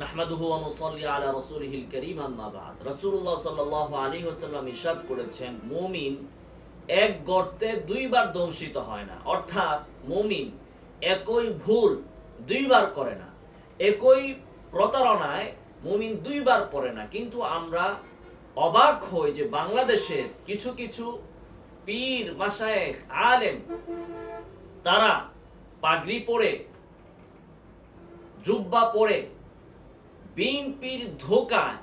নাহমাদুহু ওয়া নুসাল্লি আলা রাসূলিহিল কারীম, আম্মা বাদ। রাসূলুল্লাহ সাল্লাল্লাহু আলাইহি ওয়াসাল্লাম ইরশাদ করেছেন, মুমিন এক গর্তে দুইবার দংশিত হয় না। অর্থাৎ মুমিন একই ভুল দুইবার করে না। একই প্রতারণায় মুমিন দুইবার পড়ে না। কিন্তু আমরা অবাক হই যে বাংলাদেশের কিছু কিছু পীর মাসায়েখ আলেম, তারা পাগড়ি পরে, জুব্বা পরে বিএনপির ধোকায়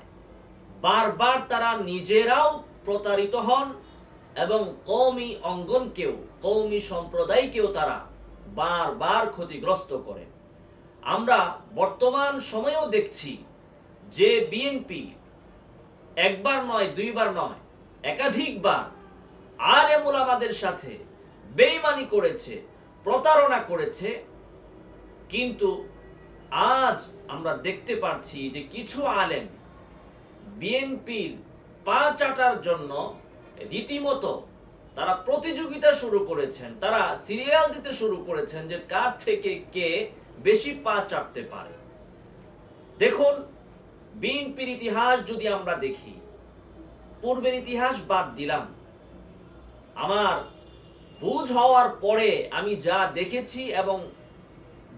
বারবার তারা নিজেরাও প্রতারিত হন এবং কৌমি অঙ্গনকেও কৌমি সম্প্রদায়কেও তারা বারবার ক্ষতিগ্রস্ত করেন। আমরা বর্তমান সময়েও দেখছি যে বিএনপি একবার নয়, দুইবার নয়, একাধিকবার আলেমুল আমাদের সাথে বেইমানি করেছে, প্রতারণা করেছে, কিন্তু আজ আমরা দেখতে পাচ্ছি যে কিছু আলেম বিএনপির পা চাটার জন্য রীতিমতো তারা প্রতিযোগিতা শুরু করেছেন, তারা সিরিয়াল দিতে শুরু করেছেন যে কার থেকে কে বেশি পা চাটতে পারে। দেখুন, বিএনপির ইতিহাস যদি আমরা দেখি, পূর্বের ইতিহাস বাদ দিলাম। আমার বুঝ হওয়ার পরে আমি যা দেখেছি এবং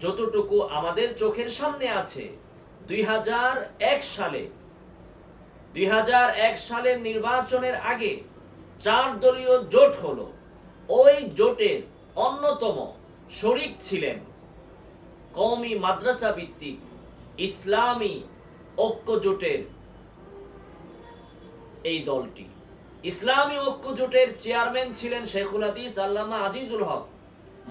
যতটুকু আমাদের চোখের সামনে আছে, দুই হাজার এক সালে, দুই হাজার এক সালের নির্বাচনের আগে চার দলীয় জোট হলো। ওই জোটের অন্যতম শরিক ছিলেন কওমি মাদ্রাসা ভিত্তিক ইসলামী ঐক্য জোটের এই দলটি। ইসলামী ঐক্য জোটের চেয়ারম্যান ছিলেন শেখুল হাদিস আল্লামা আজিজুল হক,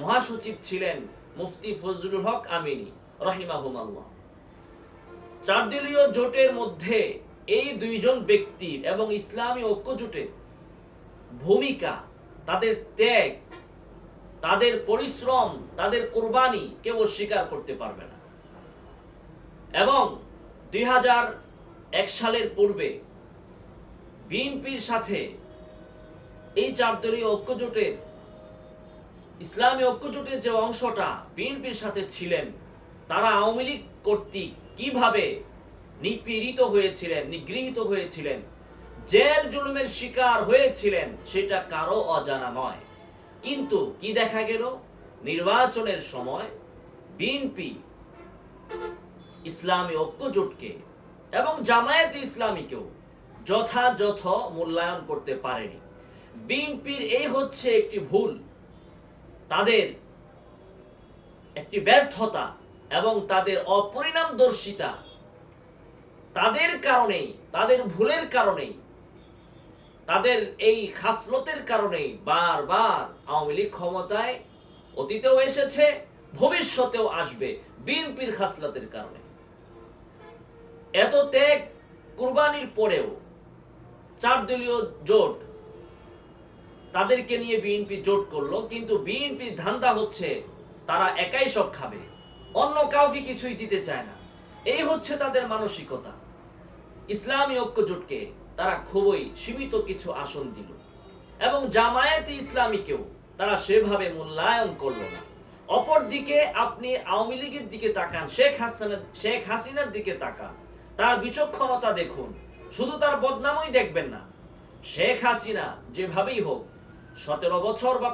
মহাসচিব ছিলেন মুফতি ফজলুল হক আমিনী, রহিমাহুমাল্লাহ। চারদলীয় জোটের মধ্যে এই দুইজন ব্যক্তির এবং ইসলামী ঐক্য জোটের ভূমিকা, তাদের ত্যাগ, তাদের পরিশ্রম, তাদের কোরবানি কেউ অস্বীকার করতে পারবে না। এবং দুই এক সালের পূর্বে বিএনপির সাথে এই চারদলীয় ঐক্যজোটের ইসলামী ঐক্যজোটের যে অংশটা বিএনপির সাথে ছিলেন, তারা আওয়ামী লীগ কর্তৃক কীভাবে নিপীড়িত হয়েছিলেন, নিগৃহীত হয়েছিলেন, জেল জুলুমের শিকার হয়েছিলেন, সেটা কারও অজানা নয়। কিন্তু কি দেখা গেল? নির্বাচনের সময় বিএনপি ইসলামী ঐক্যজোটকে এবং জামায়াত ইসলামীকেও যথাযথ মূল্যায়ন করতে পারেনি। বিএনপির এই হচ্ছে একটি ভুল। তাদের একটি ব্যর্থতা এবং তাদের অপরিণামদর্শিতা। তাদের কারণেই, তাদের ভুলের কারণেই, তাদের এই খাসলতের কারণেই বারবার আওয়ামী লীগ ক্ষমতায় অতীতেও এসেছে, ভবিষ্যতেও আসবে বিএনপির খাসলতের কারণে। এত ত্যাগ কুরবানির পরেও চার দলীয় জোট তাদেরকে নিয়ে বিএনপি জোট করল, কিন্তু বিএনপির ধান্দা হচ্ছে তারা একাই সব খাবে, অন্য কাউকে কিছুই দিতে চায় না। এই হচ্ছে তাদের মানসিকতা। ইসলামী ঐক্য জোটকে তারা খুবই সীমিত কিছু আসন দিল এবং জামায়াতে ইসলামীকেও তারা সেভাবে মূল্যায়ন করল না। অপরদিকে আপনি আওয়ামী লীগের দিকে তাকান, শেখ হাসিনার শেখ হাসিনার দিকে তাকান, তার বিচক্ষণতা দেখুন, শুধু তার বদনামই দেখবেন না। শেখ হাসিনা যেভাবেই হোক সতেরো বছর বা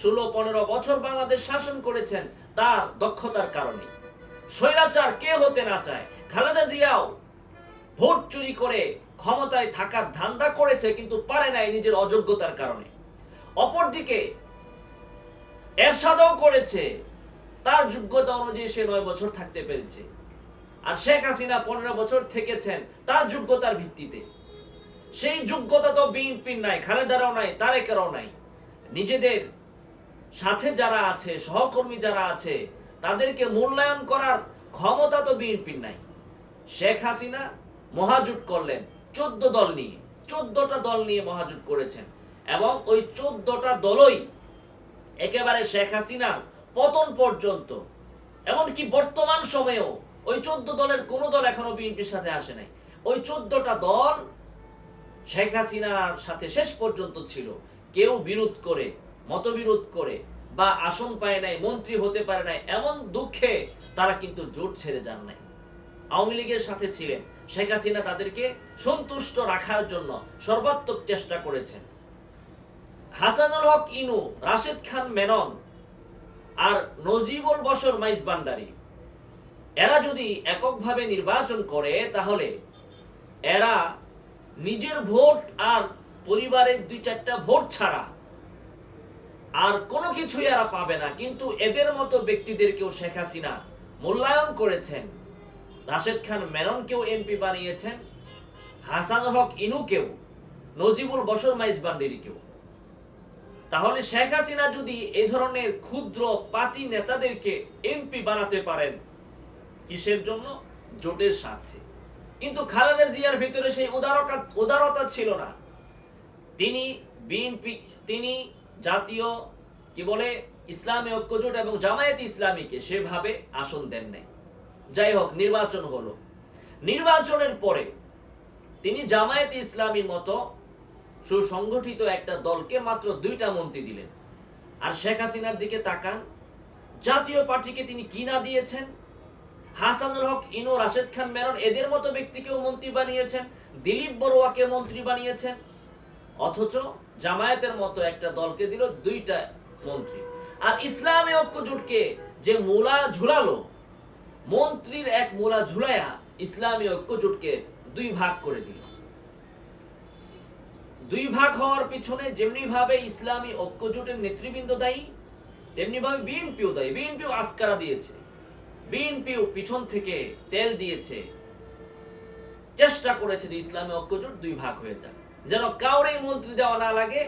ষোলো, পনেরো বছর বাংলাদেশ শাসন করেছেন, তার দক্ষতার কারণে। স্বৈরাচার কে হতে না চায়? খালেদা জিয়াও ভোট চুরি করে ক্ষমতায় থাকার ধান্দা করেছে, কিন্তু পারে নাই নিজের অযোগ্যতার কারণে। অপরদিকে এরশাদও করেছে, তার যোগ্যতা অনুযায়ী সে নয় বছর থাকতে পেরেছে। আর শেখ হাসিনা পনেরো বছর থেকেছেন, তার যোগ্যতার ভিত্তিতে। সেই যোগ্যতা তো বিএনপির নাই, খালেদারও নাই, তারেকেরাও নাই। নিজেদের সাথে যারা আছে, সহকর্মী যারা আছে, তাদেরকে মূল্যায়ন করার ক্ষমতা তো বিএনপির নাই। শেখ হাসিনা মহাজোট করলেন চোদ্দ দল নিয়ে, চোদ্দটা দল নিয়ে মহাজোট করেছেন এবং ওই চোদ্দটা দলই একেবারে শেখ হাসিনার পতন পর্যন্ত, এমনকি বর্তমান সময়েও ওই চোদ্দ দলের কোনো দল এখনও বিএনপির সাথে আসে নাই। ওই চোদ্দটা দল শেখ হাসিনার সাথে শেষ পর্যন্ত ছিল। কেউ বিরোধ করে, মতবিরোধ করে বা আসন পায় নাই, মন্ত্রী হতে পারে নাই, এমন দুঃখে তারা কিন্তু জোট ছেড়ে যান নাই। আওয়ামী লীগের সাথে ছিলেন, শেখ হাসিনা তাদেরকে সন্তুষ্ট রাখার জন্য সর্বাত্মক চেষ্টা করেছেন। হাসানুল হক ইনু, রাশেদ খান মেনন আর নজিবুল বসর মাইজ ভান্ডারী, এরা যদি এককভাবে নির্বাচন করে তাহলে এরা নিজের ভোট আর পরিবারের দুই চারটা ভোট ছাড়া আর কোনো কিছুই এরা পাবে না। কিন্তু এদের মতো ব্যক্তিদেরকেও শেখ হাসিনা মূল্যায়ন করেছেন। রাশেদ খান মেননকেও এমপি বানিয়েছেন, হাসান হক ইনুকেও, নজিবুল বসর মাইজ বান্ডেরিকেও তাহলে শেখ হাসিনা যদি এ ধরনের ক্ষুদ্র পাতি নেতাদেরকে এমপি বানাতে পারেন, কিসের জন্য? জোটের স্বার্থে। কিন্তু খালেদা জিয়ার ভিতরে সেই উদারতা উদারতা ছিল না। তিনি বিএনপি, তিনি জাতীয়, কি বলে, ইসলামী ঐক্যজোট এবং জামায়াত ইসলামীকে সেভাবে আসন দেন নাই। যাই হোক, নির্বাচন হলো। নির্বাচনের পরে তিনি জামায়াত ইসলামীর মতো সুসংগঠিত একটা দলকে মাত্র দুইটা মন্ত্রী দিলেন। আর শেখ হাসিনার দিকে তাকান। জাতীয় পার্টিকে তিনি কি না দিয়েছেন? হাসানুল হক, ইনু রাশেদ খান, মেনন, এদের মতো ব্যক্তিকেও মন্ত্রী বানিয়েছেন। দিলীপ বড়ুয়াকে মন্ত্রী বানিয়েছেন। অথচ জামায়াতের মতো একটা দলকে দিল দুইটা মন্ত্রী। আর ইসলামী ঐক্যজোটকে যে মূলা ঝুলালো, মন্ত্রীর এক মূলা ঝুলাইয়া ইসলামী ঐক্যজোটকে দুই ভাগ করে দিল। দুই ভাগ হওয়ার পিছনে যেমনি ভাবে ইসলামী ঐক্যজোটের নেতৃবৃন্দ দায়ী তেমনি ভাবে বিএনপিও দায়ী। বিএনপিও আস্কারা দিয়েছে। বিএনপিও পিছন থেকে তেল দিয়েছে। চেষ্টা করেছে যে ইসলামী ঐক্যজোট দুই ভাগ হয়ে যাক। যেন কাউরেই মন্ত্রী দেওয়া না লাগে,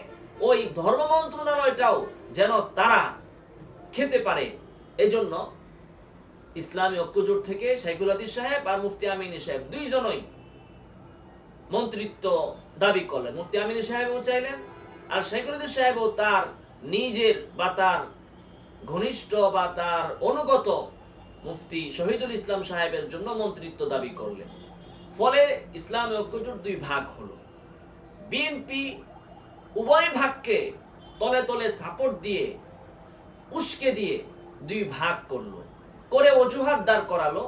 ওই ধর্ম মন্ত্রণালয়টাও যেন তারা খেতে পারে। এজন্য ইসলামী ঐক্যজোট থেকে শাইখুল হাদিস সাহেব আর মুফতি আমিনী সাহেব দুইজনই মন্ত্রিত্ব দাবি করলেন। মুফতি আমিনী সাহেবও চাইলেন আর শাইখুল হাদিস সাহেবও তার নিজের বা তার ঘনিষ্ঠ বা তার অনুগত মুফতি শহীদুল ইসলাম সাহেবের জন্য মন্ত্রিত্ব দাবি করলেন। ফলে ইসলামী ঐক্যজোট দুই ভাগ হলো। বিএনপি উভয় ভাগকে তলে তলে সাপোর্ট দিয়ে, উস্কে দিয়ে দুই ভাগ করল। করে অজুহাত দাঁড় করালো।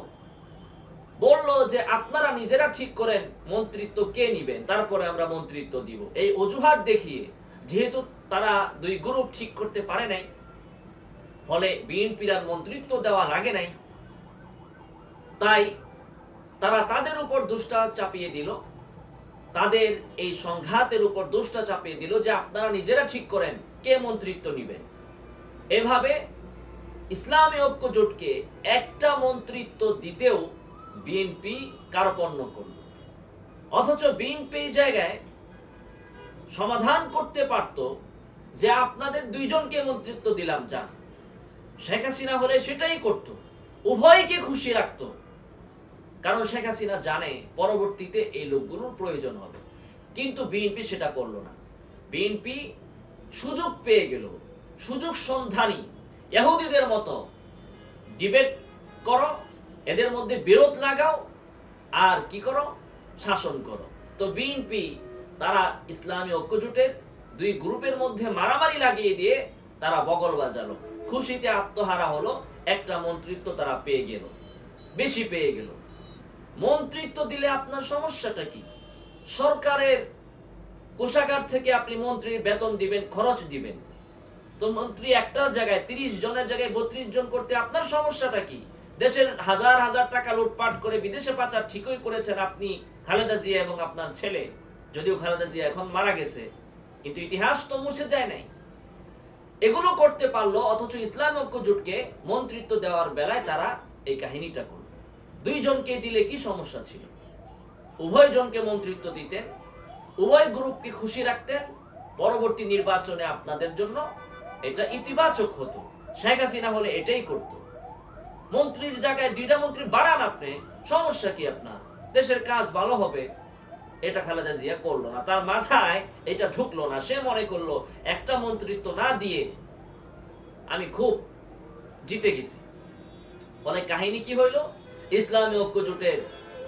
বলল যে, আপনারা নিজেরা ঠিক করেন, মন্ত্রিত্ব কে নিবেন? তারপরে আমরা মন্ত্রিত্ব দিব। এই অজুহাত দেখিয়ে, যেহেতু তারা দুই গ্রুপ ঠিক করতে পারে নাই, ফলে বিএনপির আর মন্ত্রিত্ব দেওয়া লাগে নাই, তাই তারা তাদের উপর দুষ্টা চাপিয়ে দিল। তাদের এই সংঘাতের উপর দোষটা চাপিয়ে দিল যে আপনারা নিজেরা ঠিক করেন, কে মন্ত্রিত্ব নিবেন এভাবে ইসলামী ঐক্য জোটকে একটা মন্ত্রিত্ব দিতেও বিএনপি কারপণ্য করল অথচ বিএনপি জায়গায় সমাধান করতে পারত যে আপনাদের দুইজনকে মন্ত্রিত্ব দিলাম যান শেখ হাসিনা হলে সেটাই করত, উভয়কে খুশি রাখতো। কারণ শেখ হাসিনা জানে পরবর্তীতে এই লোকগুলোর প্রয়োজন হবে। কিন্তু বিএনপি সেটা করল না। বিএনপি সুযোগ পেয়ে গেল। সুযোগ সন্ধানী। এহুদিদের মতো। ডিবেট করো, এদের মধ্যে বিরোধ লাগাও, আর কি করো? শাসন করো। তো বিএনপি, তারা ইসলামী ঐক্যজোটের দুই গ্রুপের মধ্যে মারামারি লাগিয়ে দিয়ে তারা বগল বাজালো। খুশিতে আত্মহারা হলো, একটা মন্ত্রিত্ব তারা পেয়ে গেল। বেশি পেয়ে গেল। মন্ত্রিত্ব দিলে আপনার সমস্যাটা কি? সরকারের কোষাগার থেকে আপনি মন্ত্রীর বেতন দিবেন, খরচ দিবেন। তো মন্ত্রী একটা জায়গায়, তিরিশ জনের জায়গায় বত্রিশ জন করতে আপনার সমস্যাটা কি? দেশের হাজার হাজার টাকা লুটপাট করে বিদেশে পাচার ঠিকই করেছেন আপনি খালেদা জিয়া এবং আপনার ছেলে। যদিও খালেদা জিয়া এখন মারা গেছে, কিন্তু ইতিহাস তো মুছে যায় নাই। এগুলো করতে পারল, অথচ ইসলাম ঐক্য জোটকে মন্ত্রিত্ব দেওয়ার বেলায় তারা এই কাহিনীটা করল। দুইজনকে দিলে কি সমস্যা ছিল? উভয় জনকে মন্ত্রিত্ব দিতেন, উভয় গ্রুপকে খুশি রাখতেন, পরবর্তী নির্বাচনে আপনাদের জন্য এটা ইতিবাচক হতো। শেখ হাসিনা হলে এটাই করত। মন্ত্রীর জায়গায় দুইটা মন্ত্রী বাড়ান আপনি, সমস্যা কি আপনার? দেশের কাজ ভালো হবে। এটা খালেদা জিয়া করল না, তার মাথায় এটা ঢুকলো না। সে মনে করল, একটা মন্ত্রিত্ব না দিয়ে আমি খুব জিতে গেছি। ফলে কাহিনী কি হইল? ইসলামী ঐক্য জোটের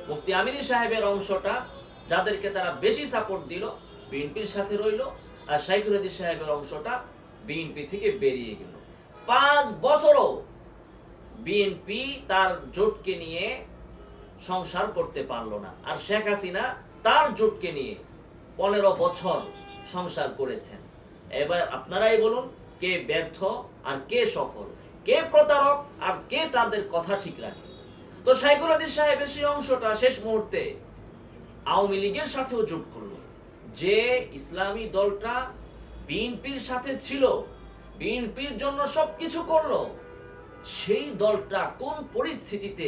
মুফতি আমিনী সাহেবের অংশটা যাদেরকে তারা বেশি সাপোর্ট দিল, বিএনপির সাথে রইল আর শাইখুল সাহেবের অংশটা বিএনপি থেকে বেরিয়ে গেল। পাঁচ বছরও বিএনপি তার জোটকে নিয়ে সংসার করতে পারল না আর শেখ হাসিনা তার জোটকে নিয়ে পনেরো বছর সংসার করেছেন। এবার আপনারাই বলুন, কে ব্যর্থ আর কে সফল? কে প্রতারক আর কে তাদের কথা ঠিক রাখে? তো সাইকুল হাদিস সাহেবের সেই অংশটা শেষ মুহূর্তে আওয়ামী লীগের সাথেও জোট করল। যে ইসলামী দলটা বিএনপির সাথে ছিল, বিএনপির জন্য সবকিছু করল, সেই দলটা কোন পরিস্থিতিতে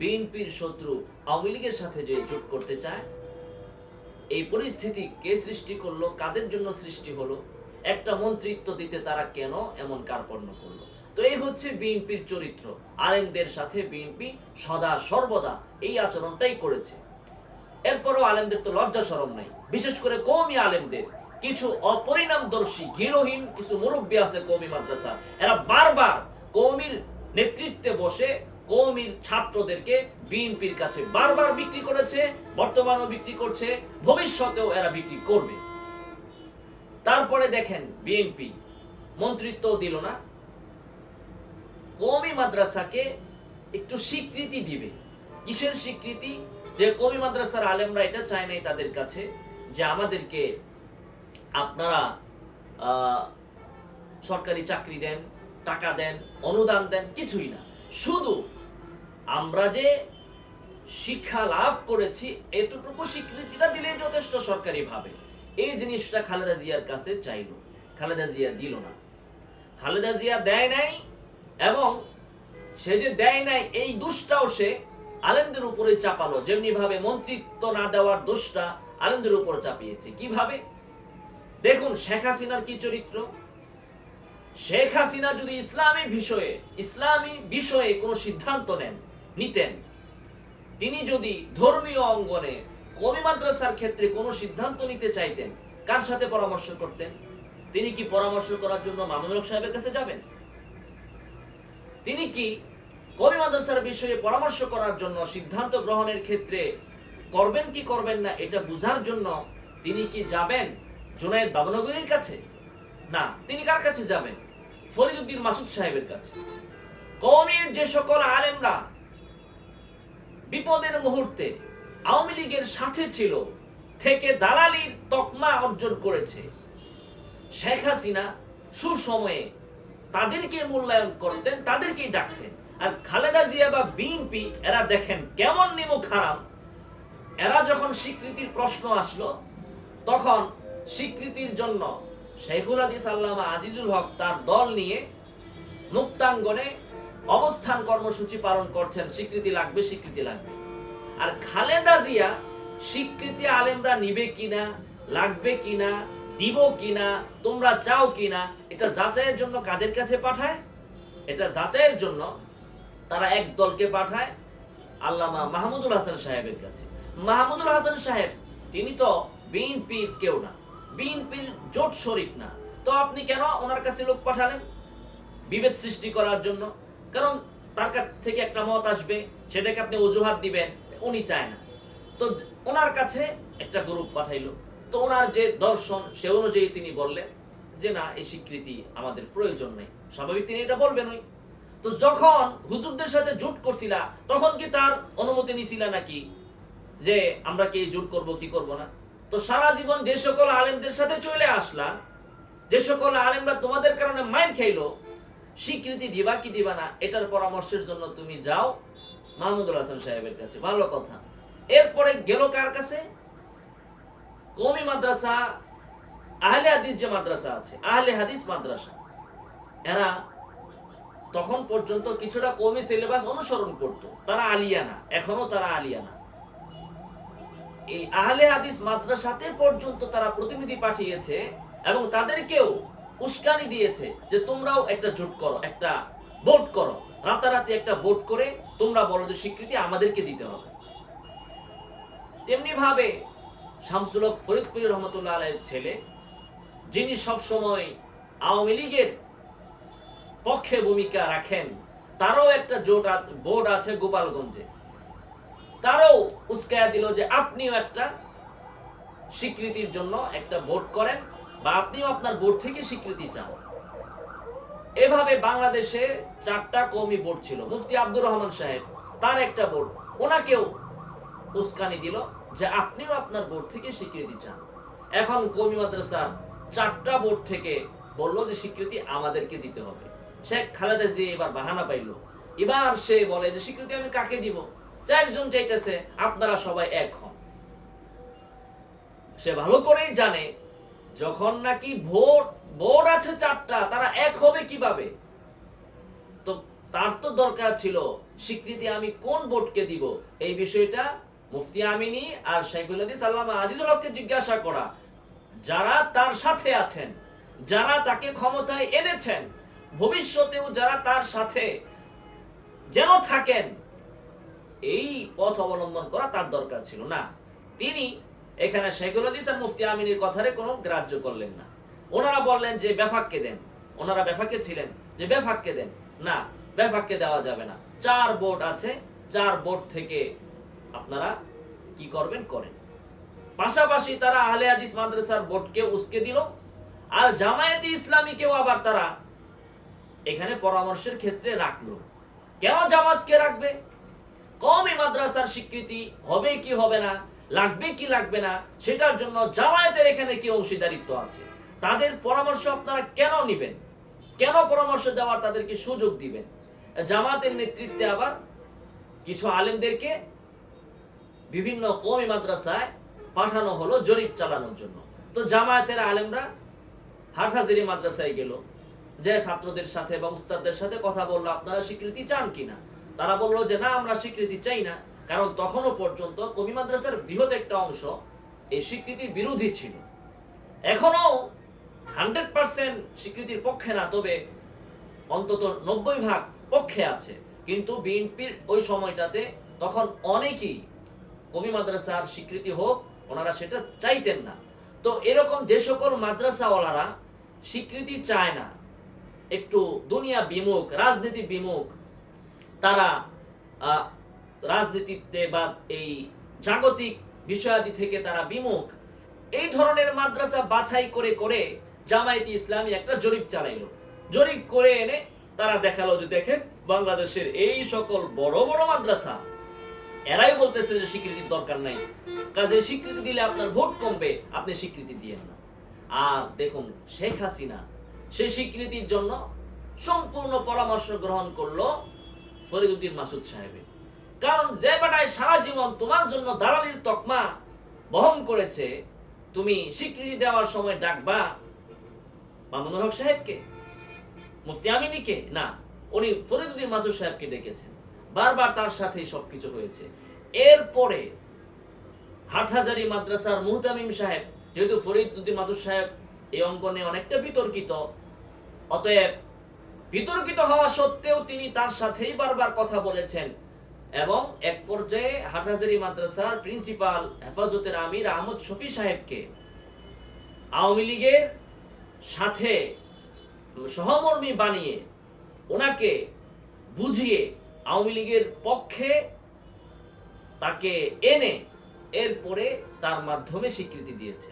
বিএনপির শত্রু আওয়ামী লীগের সাথে যে জোট করতে চায়? এই পরিস্থিতি কে সৃষ্টি করল? কাদের জন্য সৃষ্টি হলো? একটা মন্ত্রিত্ব দিতে তারা কেন এমন কার্পণ্য করল? তো এই হচ্ছে বিএনপির চরিত্র। আলেমদের সাথে বিএনপি সদা সর্বদা এই আচরণটাই করেছে। এরপরও আলেমদের তো লজ্জা সরম নাই। বিশেষ করে কৌমি আলেমদের। কিছু অপরিণামদর্শী, গৃহহীন কিছু মুরব্বী আছে কৌমি মাদ্রাসা। এরা বারবার কৌমির নেতৃত্বে বসে কৌমির ছাত্রদেরকে বিএনপির কাছে বারবার বিক্রি করেছে, বর্তমানেও বিক্রি করছে, ভবিষ্যতেও এরা বিক্রি করবে। তারপরে দেখেন বিএনপি। মন্ত্রিত্ব দিল না। কৌমি মাদ্রাসাকে একটু স্বীকৃতি দিবে। কিসের স্বীকৃতি? যে কবি মাদ্রাসার আলেমরা এটা চায় নাই তাদের কাছে যে আমাদেরকে আপনারা সরকারি চাকরি দেন, টাকা দেন, অনুদান দেন, কিছুই না। শুধু আমরা যে শিক্ষা লাভ করেছি, এতটুকু স্বীকৃতিটা দিলেই যথেষ্ট সরকারিভাবে এই জিনিসটা খালেদা জিয়ার কাছে চাইলো। খালেদা জিয়া দিল না। খালেদা জিয়া দেয় নাই এবং সে যে দেয় নাই, এই দোষটাও সে আলেমদের উপরে চাপালো। যেমনি ভাবে মন্ত্রিত্ব না দেওয়ার দোষটা আলেমদের উপর চাপিয়েছে। কীভাবে? দেখুন, শেখ হাসিনার কি চরিত্র? শেখ হাসিনা যদি ইসলামী বিষয়ে ইসলামী বিষয়ে কোনো সিদ্ধান্ত নেন, নিতেন, তিনি যদি ধর্মীয় অঙ্গনে কবি মাদ্রাসার ক্ষেত্রে কোনো সিদ্ধান্ত নিতে চাইতেন, কার সাথে পরামর্শ করতেন? তিনি কি পরামর্শ করার জন্য মামুনুল সাহেবের কাছে যাবেন? তিনি কি কবি মাদ্রাসার বিষয়ে পরামর্শ করার জন্য সিদ্ধান্ত গ্রহণের ক্ষেত্রে করবেন কি করবেন না এটা বুঝার জন্য তিনি কি যাবেন জুনায়েদ বাবনগরীর কাছে? না, তিনি কার কাছে যাবেন? ফরিদুদ্দিন মাসুদ সাহেবের কাছে। কওমের যে সকল আলেমরা বিপদের মুহূর্তে আওয়ামী লীগের সাথে ছিল, থেকে দালালির তকমা অর্জন করেছে, শেখ হাসিনা সুসময়ে তাদেরকে মূল্যায়ন করতেন, তাদেরকেই ডাকতেন। আর খালেদা জিয়া বা বিএনপি, এরা দেখেন কেমন নিমুখ হারাম। এরা যখন স্বীকৃতির প্রশ্ন আসলো, তখন স্বীকৃতির জন্য শেখুল হাদিস আল্লামা আজিজুল হক তার দল নিয়ে মুক্তাঙ্গনে অবস্থান কর্মসূচি পালন করছেন, স্বীকৃতি লাগবে স্বীকৃতি লাগবে। আর খালেদা জিয়া, স্বীকৃতি আলেমরা নিবে কিনা, লাগবে কিনা দিব কিনা, তোমরা চাও কিনা, এটা যাচাইয়ের জন্য কাদের কাছে পাঠায়? এটা যাচাইয়ের জন্য তারা এক দলকে পাঠায় আল্লামা মাহমুদুল হাসান সাহেবের কাছে। মাহমুদুল হাসান সাহেব, তিনি তো বিএনপির কেউ না, বিএনপির জোট শরিক না। তো আপনি কেন ওনার কাছে লোক পাঠালেন? বিভেদ সৃষ্টি করার জন্য। কারণ তার কাছ থেকে একটা মত আসবে, সেটাকে আপনি অজুহাত দিবেন, উনি চায় না। তো ওনার কাছে একটা গ্রুপ পাঠাইলো। তো ওনার যে দর্শন, সে অনুযায়ী তিনি বললেন যে, না, এই স্বীকৃতি আমাদের প্রয়োজন নেই। স্বাভাবিক তিনি এটা বলবেনই। তো যখন হুজুরদের সাথে জোট করছিলা, তখন কি তার অনুমতি নিছিলা নাকি? যে, আমরা কি জোট করব, কি করব না? তো সারা জীবন যে সকল আলেমদের সাথে চলে আসলা, যে সকল আলেমরা তোমাদের কারণে মাইন খাইলো, স্বীকৃতি দিবা কি দিবা না, এটার পরামর্শের জন্য তুমি যাও মাহমুদুল হাসান সাহেবের কাছে। ভালো কথা। এরপরে গেল কার কাছে? কমি মাদ্রাসা, আহলে হাদিস যে মাদ্রাসা আছে, আহলে হাদিস মাদ্রাসা, এরা তখন পর্যন্ত কিছুটা কমি সিলেবাস অনুসরণ করত। তারা আলিয়ানা এখনও তারা আলিয়ানা এই আহলে হাদিস মাদ্রাসাতে পর্যন্ত তারা প্রতিনিধি পাঠিয়েছে এবং তাদেরকেও উস্কানি দিয়েছে যে তোমরাও একটা জোট করো, একটা ভোট করো। রাতারাতি একটা ভোট করে তোমরা বলো যে স্বীকৃতি আমাদেরকে দিতে হবে। তেমনি ভাবে শামসুল হক ফরিদপুর রহমতুল্লাহ আলের ছেলে, যিনি সবসময় আওয়ামী লীগের পক্ষে ভূমিকা রাখেন, তারও একটা জোট বোর্ড আছে গোপালগঞ্জে। তারও উস্কায়া দিল যে আপনিও একটা স্বীকৃতির জন্য একটা ভোট করেন বা আপনিও আপনার বোর্ড থেকে স্বীকৃতি চান। এভাবে বাংলাদেশে চারটা কমি বোর্ড ছিল। মুফতি আব্দুর রহমান সাহেব, তার একটা বোর্ড, ওনাকেও উস্কানি দিল। যে আপনিও আপনার বোর্ড থেকে স্বীকৃতি চান। এখন কমি মাদ্রাসার চারটা বোর্ড থেকে বলল যে স্বীকৃতি আমাদেরকে দিতে হবে। শেখ খালেদা জিয়া এবার বাহানা পাইল। এবার সে বলে যে স্বীকৃতি আমি কাকে দিব? চারজন চাইতেছে, আপনারা সবাই এক হন। সে ভালো করেই জানে, যখন নাকি ভোট, বোর্ড আছে চারটা, তারা এক হবে কীভাবে? তো তার তো দরকার ছিল, স্বীকৃতি আমি কোন বোর্ডকে দিব? এই বিষয়টা মুফতি আমিনী আর শাইখুল হাদিস আল্লামা আজিজুল হককে জিজ্ঞাসা করা, যারা তার সাথে আছেন, যারা তাকে ক্ষমতায় এনেছেন, ভবিষ্যতেও যারা তার সাথে যেন থাকেন, এই পথ অবলম্বন করা তার দরকার ছিল না। তিনি এখানে শেখুল হাদিস আর মুফতি আমিনীর কথারে কোনো গ্রাহ্য করলেন না। ওনারা বললেন যে, বেফাককে দেন। ওনারা বেফাকে ছিলেন যে, বেফাককে দেন। না, বেফাককে দেওয়া যাবে না। চার বোর্ড আছে, চার বোর্ড থেকে আপনারা কি করবেন, করেন। পাশাপাশি তারা আহলে হাদিস মাদ্রাসার বোর্ডকে উস্কে দিল। আর জামায়াতে ইসলামীকেও আবার তারা এখানে পরামর্শের ক্ষেত্রে রাখল। কেন জামাতকে রাখবে? কমই মাদ্রাসার স্বীকৃতি হবে কি হবে না, লাগবে কি লাগবে না, সেটার জন্য জামায়াতের এখানে কি অংশীদারিত্ব আছে? তাদের পরামর্শ আপনারা কেন নেবেন? কেন পরামর্শ দেওয়ার তাদেরকে সুযোগ দিবেন? জামাতের নেতৃত্বে আবার কিছু আলেমদেরকে বিভিন্ন কমি মাদ্রাসায় পাঠানো হলো জরিপ চালানোর জন্য। তো জামায়াতের আলেমরা হাটহাজারি মাদ্রাসায় গেল, যে ছাত্রদের সাথে বা উস্তাদদের সাথে কথা বলল, আপনারা স্বীকৃতি চান কিনা? তারা বলল যে, না, আমরা স্বীকৃতি চাই না। কারণ তখনও পর্যন্ত কবি মাদ্রাসার বৃহৎ একটা অংশ এই স্বীকৃতির বিরোধী ছিল। এখনও হান্ড্রেড পার্সেন্ট স্বীকৃতির পক্ষে না, তবে অন্তত নব্বই ভাগ পক্ষে আছে। কিন্তু বিএনপির ওই সময়টাতে তখন অনেকেই কবি মাদ্রাসার স্বীকৃতি হোক, ওনারা সেটা চাইতেন না। তো এরকম যে সকল মাদ্রাসাওয়ালারা স্বীকৃতি চায় না, একটু দুনিয়া বিমুখ, রাজনীতি বিমুখ, তারা রাজনীতিতে বা এই জাগতিক বিষয়াদি থেকে তারা বিমুখ, এই ধরনের মাদ্রাসা বাছাই করে করে জামায়াতি ইসলামী একটা জরিপ চালাইল। জরিপ করে এনে তারা দেখাল যে দেখেন, বাংলাদেশের এই সকল বড় বড় মাদ্রাসা এরাই বলতেছে যে স্বীকৃতির দরকার নাই। কাজে স্বীকৃতি দিলে আপনার ভোট কমবে, আপনি স্বীকৃতি দিয়েন না। আর দেখুন, শেখ হাসিনা সে স্বীকৃতির জন্য সম্পূর্ণ পরামর্শ গ্রহণ করল ফরিদুদ্দিন মাসুদ সাহেবের কারণ যে বেটায় সারা জীবন তোমার জন্য দালালির তকমা বহন করেছে, তুমি স্বীকৃতি দেওয়ার সময় ডাকবা মামুনুল হক সাহেবকে, মুফতি আমিনীকে, না, উনি ফরিদুদ্দিন মাসুদ সাহেবকে ডেকেছেন। বারবার তার সাথেই সবকিছু হয়েছে। এরপরে হাটহাজারি মাদ্রাসার মুহতামিম সাহেব, যেহেতু ফরিদুদ্দিন মাসুদ সাহেব এই অঙ্গনে অনেকটা বিতর্কিত, অতএব বিতর্কিত হওয়া সত্ত্বেও তিনি তার সাথেই বারবার কথা বলেছেন এবং এক পর্যায়ে হাটহাজারি মাদ্রাসার প্রিন্সিপাল হেফাজতের আমির আহমদ শফি সাহেবকে আওয়ামী লীগের সাথে সহমর্মী বানিয়ে ওনাকে বুঝিয়ে আওয়ামী লীগের পক্ষে তাকে এনে এরপরে তার মাধ্যমে স্বীকৃতি দিয়েছে।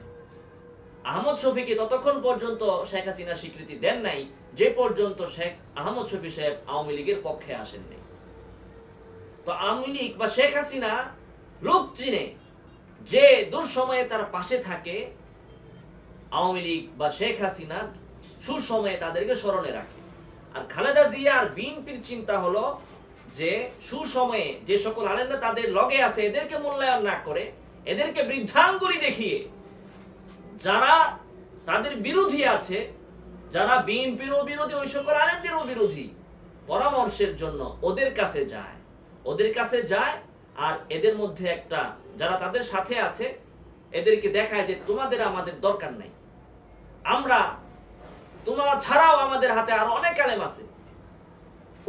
আহমদ শফিকে ততক্ষণ পর্যন্ত শেখ হাসিনা স্বীকৃতি দেন নাই, যে পর্যন্ত শেখ, আহমদ শফি সাহেব আওয়ামী লীগের পক্ষে আসেননি তো আওয়ামী লীগ বা শেখ হাসিনা লোক চিনে যে দুঃসময়ে তার পাশে থাকে, আওয়ামী লীগ বা শেখ হাসিনা সুসময়ে তাদেরকে স্মরণে রাখে। আর খালেদা জিয়া আর বিএনপির চিন্তা হলো যে সুসময়ে যে সকল আলেমরা তাদের লগে আছে, এদেরকে মূল্যায়ন না করে, এদেরকে বৃদ্ধাঙ্গুলি দেখিয়ে, যারা তাদের বিরোধী আছে, যারা বিএনপিরও বিরোধী ওই সকল আলেমদেরও বিরোধী পরামর্শের জন্য ওদের কাছে যায়। ওদের কাছে যায় আর এদের মধ্যে একটা, যারা তাদের সাথে আছে, এদেরকে দেখায় যে তোমাদের আমাদের দরকার নাই। আমরা, তোমরা ছাড়াও আমাদের হাতে আরও অনেক আলেম আছে।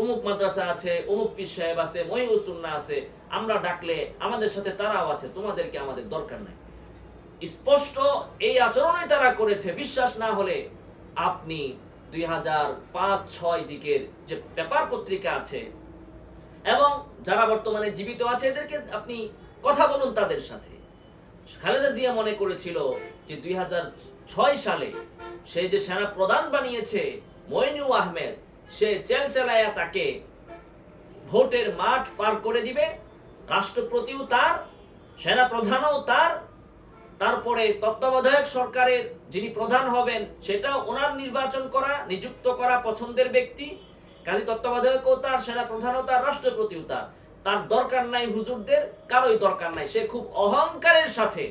অমুক মাদ্রাসা আছে, অমুক পীর সাহেব আছে মহিউসুন্না আছে, আমরা ডাকলে আমাদের সাথে তারাও আছে, তোমাদেরকে আমাদের দরকার নাই। স্পষ্ট এই আচরণই তারা করেছে, বিশ্বাস না হলে আপনি দুই হাজার পাঁচ ছয় দিকের যে পেপার পত্রিকা আছে, এবং যারা বর্তমানে জীবিত আছে, এদেরকে আপনি কথা বলুন তাদের সাথে। খালেদা জিয়া মনে করেছিল যে দুই সালে সে যে সেনা প্রধান বানিয়েছে মইনু আহমেদ সে চেল চালায়া তাকে ভোটের মাঠ পার করে দিবে, রাষ্ট্রপতিও তার সেনা প্রধানও তার। তারপরে তত্ত্বাবধায়ক সরকারের যিনি প্রধান হবেন, সেটাও ওনার নির্বাচন করা, নিযুক্ত করা পছন্দের ব্যক্তি। কাজী তত্ত্বাবধায়কও তার সেনা প্রধানও তার, রাষ্ট্রপতিও তার। তার দরকার নাই হুজুরদের, কারোই দরকার নাই। সে খুব অহংকারের সাথে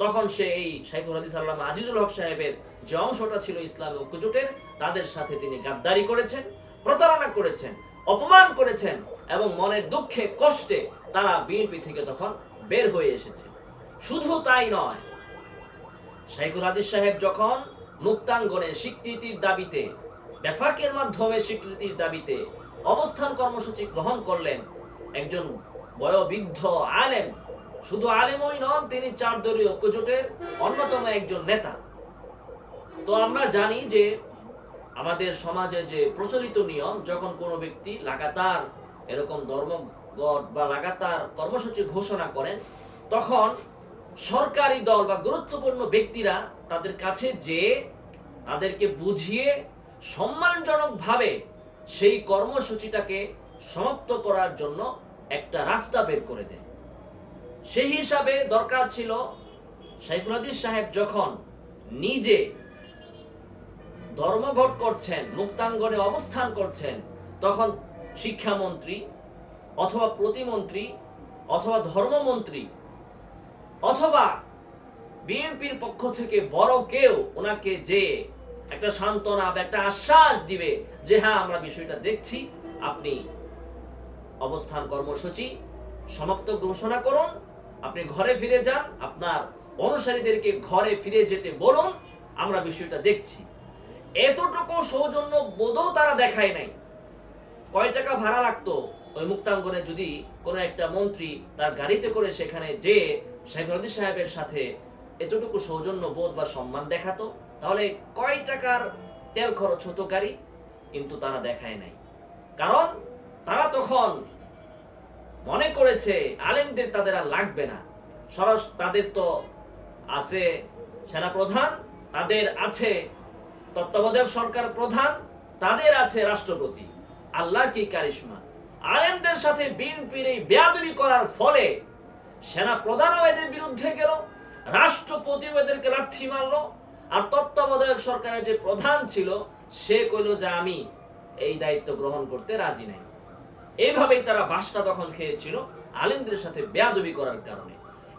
তখন সে এই শাইখুল হাদিস আল্লামা আজিজুল হক সাহেবের যে অংশটা ছিল ইসলামী ঐক্যজোটের তাদের সাথে তিনি গাদ্দারি করেছেন, প্রতারণা করেছেন, অপমান করেছেন এবং মনের দুঃখে, কষ্টে তারা বিএনপি থেকে তখন বের হয়ে এসেছে। শুধু তাই নয়, শাইখুল হাদিস সাহেব যখন মুক্তাঙ্গনে স্বীকৃতির দাবিতে বেফাকের মাধ্যমে স্বীকৃতির দাবিতে অবস্থান কর্মসূচি গ্রহণ করলেন, একজন বয়োবৃদ্ধ আলেম, শুধু আলেমই নন, তিনি চার দলীয় ঐক্যজোটের অন্যতম একজন নেতা। তো আমরা জানি যে আমাদের সমাজে যে প্রচলিত নিয়ম, যখন কোনো ব্যক্তি লাগাতার এরকম ধর্মঘট বা লাগাতার কর্মসূচি ঘোষণা করেন, তখন সরকারি দল বা গুরুত্বপূর্ণ ব্যক্তিরা তাদের কাছে যে তাদেরকে বুঝিয়ে সম্মানজনকভাবে সেই কর্মসূচিটাকে সমাপ্ত করার জন্য একটা রাস্তা বের করে দেন সেই হিসাবে দরকার ছিল সাইফুল সাহেব যখন নিজে ধর্মঘট করছেন, মুক্তাঙ্গনে অবস্থান করছেন, তখন শিক্ষামন্ত্রী অথবা প্রতিমন্ত্রী অথবা ধর্মমন্ত্রী অথবা বিএনপির পক্ষ থেকে বড় কেউ ওনাকে যে একটা সান্ত্বনা বা একটা আশ্বাস দিবে যে হ্যাঁ আমরা বিষয়টা দেখছি, আপনি অবস্থান কর্মসূচি সমাপ্ত ঘোষণা করুন, আপনি ঘরে ফিরে যান, আপনার অনুসারীদেরকে ঘরে ফিরে যেতে বলুন, আমরা বিষয়টা দেখছি। এতটুকু সৌজন্য বোধও তারা দেখায় নাই। কয় টাকা ভাড়া লাগতো ওই মুক্তাঙ্গনে যদি কোনো একটা মন্ত্রী তার গাড়িতে করে সেখানে যে শেখরদি সাহেবের সাথে এতটুকু সৌজন্য বোধ বা সম্মান দেখাতো, তাহলে কয় টাকার তেল খরচ হতো গাড়ি? কিন্তু তারা দেখায় নাই। কারণ তারা তখন মনে করেছে, আলেমদের তাদের আর লাগবে না। সরস তাদের তো আছে সেনাপ্রধান, তাদের আছে তত্ত্বাবধায়ক সরকার প্রধান, তাদের আছে রাষ্ট্রপতি। আল্লাহ কি কারিশমা? আলেমদের সাথে বিএনপির এই বেয়াদবি করার ফলে সেনা প্রধানও এদের বিরুদ্ধে গেল, রাষ্ট্রপতিও এদেরকে লাথি মারলো, আর তত্ত্বাবধায়ক সরকারের যে প্রধান ছিল, সে কইল যে আমি এই দায়িত্ব গ্রহণ করতে রাজি নাই। এইভাবেই তারা বাসটা দখল খেয়েছিল আলেমদের সাথে বেয়াদবি করার কারণে।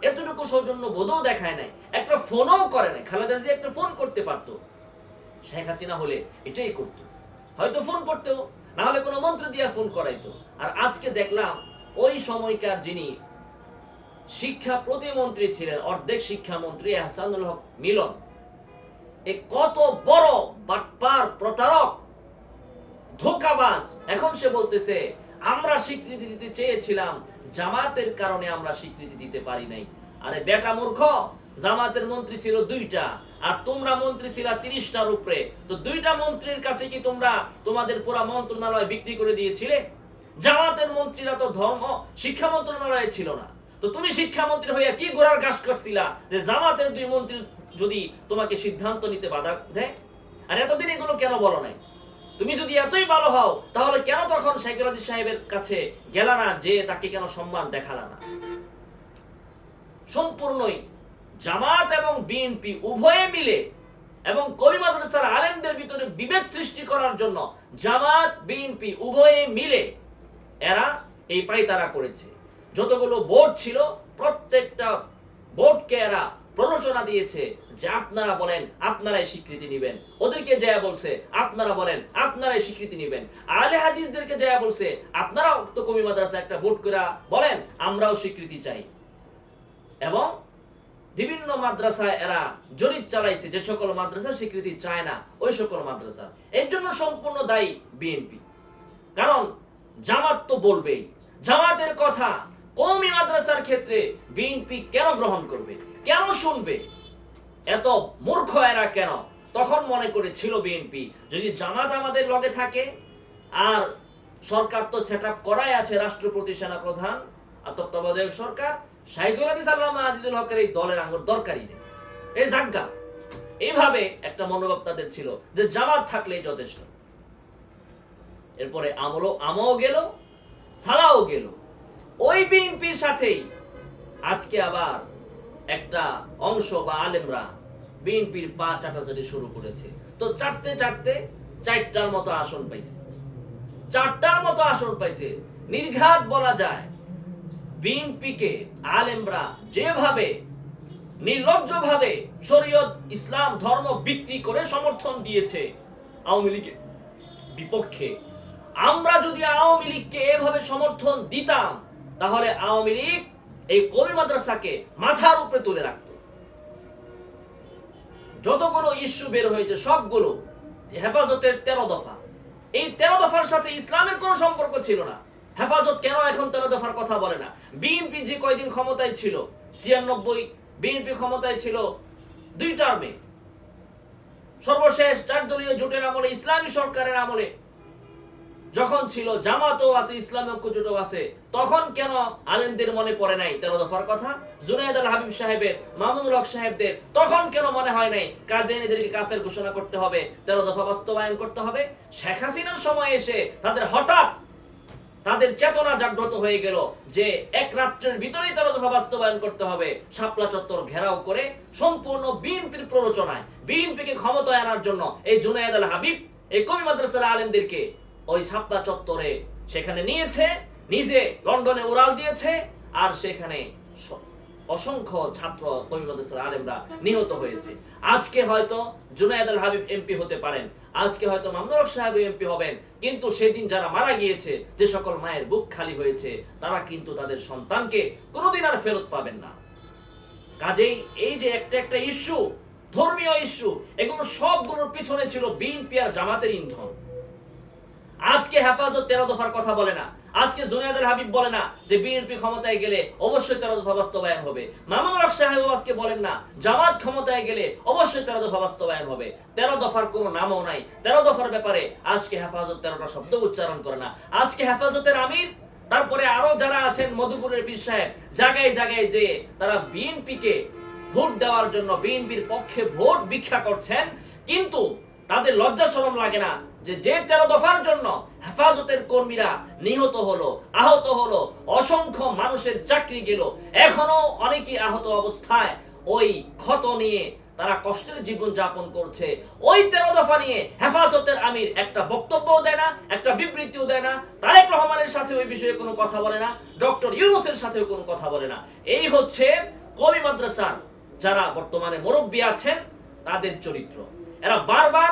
এতটুকু সৌজন্য বোধও দেখায় নাই, একটা ফোনও করে নাই। খালেদা জিয়া একটা ফোন করতে পারতো। শেখ হাসিনা হলে এটাই করত। হয়তো ফোন করতেও না হলে কোনো মন্ত্র দিয়া ফোন করাইতো। আর আজকে দেখলাম, ওই সময়কার যিনি শিক্ষা প্রতিমন্ত্রী ছিলেন, অর্ধেক শিক্ষামন্ত্রী হাসানুল হক মিলন, এ কত বড় বাটপার প্রতারক, ধোকাবাজ। এখন সে বলতেছে, আমরা স্বীকৃতি দিতে চেয়েছিলাম, জামাতের কারণে আমরা স্বীকৃতি দিতে পারি নাই। আরে বেটা মূর্খ, জামাতের মন্ত্রী ছিল দুইটা আর তোমরা মন্ত্রী ছিল তিরিশটার উপরে। তো দুইটা মন্ত্রীর কাছে কি তোমরা তোমাদের পুরা মন্ত্রণালয় বিক্রি করে দিয়েছিলে? জামাতের মন্ত্রীরা তো ধর্ম, শিক্ষা মন্ত্রণালয়ে ছিল না। তো তুমি শিক্ষামন্ত্রী হইয়া কি গোড়ার গাছ কাটছিলা যে জামাতের দুই মন্ত্রী যদি তোমাকে সিদ্ধান্ত নিতে বাধা দেয়? আর এতদিন এগুলো কেন বলো নাই? তুমি যদি এতই ভালো হও, তাহলে কেন তখন হাদিস সাহেবের কাছে গেলা না যে তাকে কেন সম্মান দেখালা না? সম্পূর্ণই জামাত এবং বিএনপি উভয়ে মিলে এবং কবি মাদ্রাসার আলেমদের ভিতরে বিভেদ সৃষ্টি করার জন্য জামাত, বিএনপি উভয়ে মিলে এরা এই পাইতারা করেছে। যতগুলো বোর্ড ছিল, প্রত্যেকটা বোর্ডকে এরা প্ররোচনা দিয়েছে যে আপনারা বলেন, আপনারাই স্বীকৃতি নেবেন। ওদেরকে জয়া বলছে, আপনারা বলেন, আপনারাই স্বীকৃতি নেবেন। আলে হাদিসদেরকে জয়া বলছে, আপনারাও তো কবি মাদ্রাসা একটা বোর্ড করে বলেন, আমরাও স্বীকৃতি চাই। এবং বিভিন্ন মাদ্রাসায় এরা জরিপ চালাইছে যে সকল মাদ্রাসা স্বীকৃতি চায় না, ওই সকল মাদ্রাসা। এর জন্য সম্পূর্ণ দায়ী বিএনপি। কারণ জামাত তো বলবেই, জামাতের কথা কৌমি মাদ্রাসার ক্ষেত্রে বিএনপি কেন গ্রহণ করবে, কেন শুনবে? এত মূর্খ এরা কেন? তখন মনে করেছিল বিএনপি, যদি জামাত আমাদের লগে থাকে, আর সরকার তো সেট আপ করাই আছে রাষ্ট্রপতি সেনা প্রধান আর তত্ত্বাবধায়ক সরকার শাহিদুল হাদিস আল্লামা আজিজুল হকের এই দলের আঙ্গুর দরকারই নেই। এই জাজ্ঞা একটা মনোভাব তাদের ছিল যে জামাত যথেষ্ট। এরপরে আমলও গেল সালাও গেল। ওই বিএনপির সাথেই আজকে আবার একটা অংশ বা আলেমরা বিএনপির পা চাটাচাটি শুরু করেছে। তো চাটতে চাটতে চারটার মতো আসন পাইছে। চারটার মতো আসন পাইছে। নির্ঘাত বলা যায় বিএনপিকে আলেমরা যেভাবে নির্লজ্জভাবে শরীয়ত ইসলাম ধর্ম বিক্রি করে সমর্থন দিয়েছে আওয়ামী লীগের বিপক্ষে, আমরা যদি আওয়ামী লীগকে এভাবে সমর্থন দিতাম, তাহলে আওয়ামী লীগ এই কবি মাদ্রাসাকে মাথার উপরে তুলে রাখত। যতগুলো ইস্যু বের হয়েছে, সবগুলো হেফাজতের তেরো দফা। এই তেরো দফার সাথে ইসলামের কোনো সম্পর্ক ছিল না। হেফাজত কেন এখন তেরো দফার কথা বলে না? বিএনপি যে কয়দিন ক্ষমতায় ছিল, ছিয়ানব্বই, বিএনপি ক্ষমতায় ছিল দুই টার্মে সর্বশেষ চার দলীয় জোটের আমলে, ইসলামী সরকারের আমলে যখন ছিল, জামাতও আছে, ইসলামী ঐক্য জোটও আছে, তখন কেন আলেমদের মনে পড়ে নাই? তেরো দফার কথা। জুনায়দ আল হাবিব সাহেবের, মামুনুল হক সাহেবদের, তখন কেন মনে হয় নাই কাদেনেদেরকে কাফের ঘোষণা করতে হবে, তেরো দফা বাস্তবায়ন করতে হবে? শেখ হাসিনার সময় এসে তাদের হঠাৎ তাদের চেতনা জাগ্রত হয়ে গেল যে এক রাত্রের ভিতরেই তেরো দফা বাস্তবায়ন করতে হবে। শাপলা চত্বর ঘেরাও করে সম্পূর্ণ বিএনপির প্ররোচনায়, বিএনপিকে ক্ষমতায় আনার জন্য এই জুনায়দ আল হাবিব, এই কবি মাদ্রাসার আলেমদেরকে ওই শাপলা চত্বরে সেখানে নিয়েছে, নিজে লন্ডনে উড়াল দিয়েছে আর সেখানে অসংখ্য ছাত্র কবি মাদ্রাসার আলেমরা নিহত হয়েছে। আজকে হয়তো জুনায়দ আল হাবিব এমপি হতে পারেন। আজকে হয়তো মামনুরক সাহেব এমপি হবেন। কিন্তু সেদিন যারা মারা গিয়েছে, যে সকল মায়ের বুক খালি হয়েছে, তারা কিন্তু তাদের সন্তানকে কোনোদিন আর ফেরত পাবেন না। কাজেই এই যে একটা একটা ইস্যু, ধর্মীয় ইস্যু, এগুলো সবগুলোর পিছনে ছিল বিএনপি আর জামাতের ইন্ধন। আজকে হেফাজত তেরো দফার কথা বলে না। আজকে জুনিয়াদের হাবিব বলে না যে বিএনপি ক্ষমতায় গেলে অবশ্যই তেরো দফা বাস্তবায়ন হবে। মামুনুল হক সাহেব আজকে বলেন না, জামাত ক্ষমতায় গেলে অবশ্যই তেরো দফা বাস্তবায়ন হবে। তেরো দফার কোনো নামও নাই। তেরো দফার ব্যাপারে আজকে হেফাজত তেরোটা শব্দ উচ্চারণ করে না। আজকে হেফাজতের আমির, তারপরে আরও যারা আছেন মধুপুরের পীর সাহেব, জায়গায় জায়গায় যে তারা বিএনপিকে ভোট দেওয়ার জন্য বিএনপির পক্ষে ভোট ভিক্ষা করছেন, কিন্তু তাদের লজ্জা শরম লাগে না। যে যে তেরো দফার জন্য হেফাজতের কর্মীরা নিহত হলো, আহত হলো, অসংখ্য মানুষের চাকরি গেল, এখনও অনেকেই আহত অবস্থায়। ওই ক্ষত নিয়ে তারা কষ্টের জীবন যাপন করছে। ওই তেরো দফা নিয়ে হেফাজতের আমির একটা বক্তব্যও দেয় না, একটা বিবৃতিও দেয় না। তারেক রহমানের সাথে ওই বিষয়ে কোনো কথা বলে না, ডক্টর ইউনুসের সাথেও কোনো কথা বলে না। এই হচ্ছে কবি মাদ্রাসার যারা বর্তমানে মুরব্বী আছেন, তাদের চরিত্র। এরা বারবার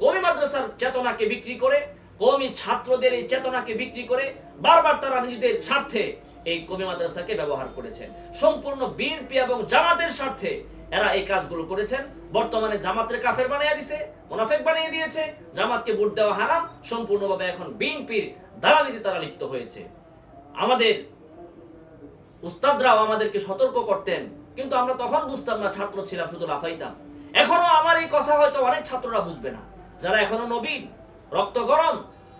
কবি মাদ্রাসার চেতনাকে বিক্রি করে কমি ছাত্রদের এই চেতনাকে বিক্রি করে বারবার তারা নিজেদের স্বার্থে এই কবি মাদ্রাসাকে ব্যবহার করেছেন সম্পূর্ণ বিএনপি এবং জামাতের স্বার্থে এরা এই কাজগুলো করেছেন। বর্তমানে জামাতের কাফের বানিয়ে দিছে, মোনাফেক বানিয়ে দিয়েছে, জামাতকে ভোট দেওয়া হারাম, সম্পূর্ণভাবে এখন বিএনপির দালালিতে তারা লিপ্ত হয়েছে। আমাদের উস্তাদরাও আমাদেরকে সতর্ক করতেন, কিন্তু আমরা তখন বুঝতাম না, ছাত্র ছিলাম, শুধু লাফাইতাম। এখনও আমার এই কথা হয়তো অনেক ছাত্ররা বুঝবে না। যারা এখনও নবীন রক্ত গরম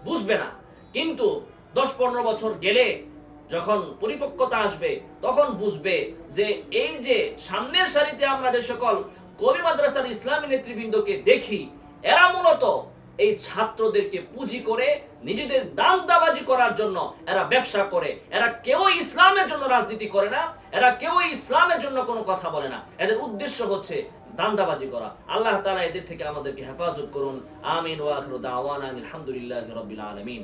বুঝবে না। কিন্তু দশ পনেরো বছর গেলে যখন পরিপক্কতা আসবে, তখন বুঝবে যে এই যে সামনের সারিতে আমরা যে সকল কবি মাদ্রাসার ইসলামী নেতৃবৃন্দকে দেখি, এরা মূলত এই ছাত্রদেরকে পুঁজি করে নিজেদের দাম দাবাজি করার জন্য এরা ব্যবসা করে। এরা কেউই ইসলামের জন্য রাজনীতি করে না, এরা কেউই ইসলামের জন্য কোনো কথা বলে না। এদের উদ্দেশ্য হচ্ছে দান্দাবাজি করা। আল্লাহ তালা এদের থেকে আমাদেরকে হেফাজত করুন। আমিন ওয়াখর দাওয়ান আলহামদুলিল্লাহ রবিল আলমিন।